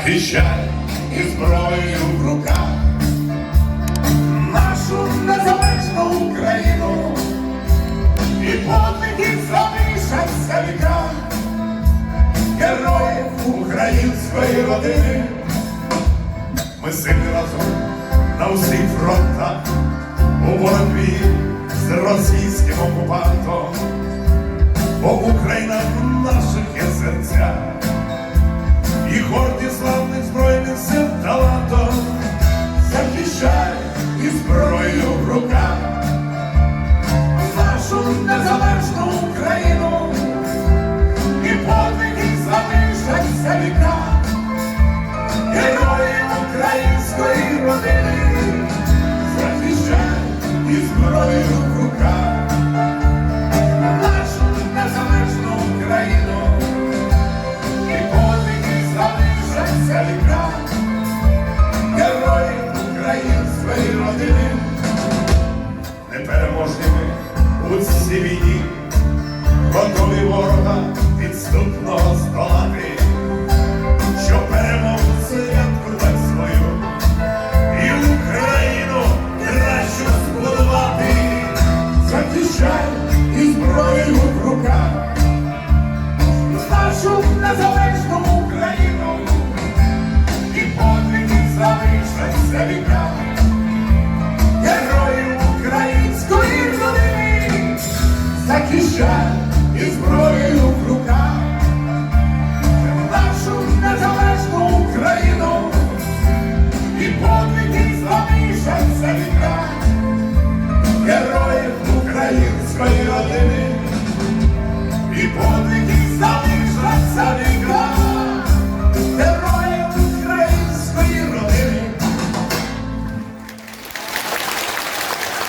захищай і зброєю в руках. Нашу незалежну Україну і подвигів залишаться віка героїв української родини. Ми сильні разом на усіх фронтах. У боротьбі з російським окупантом, бо Україна в нашу незалежну Україну і подвиги залишаться віка. Героїв української родини захищай і зброю в руках непереможними у війні готові ворога підступного здолати, що перемогу святкувати свою. І Україну кращу збудувати, захищай і зброєю в руках. Нашу незалежну Україну. І подвиги залишаться віка. try.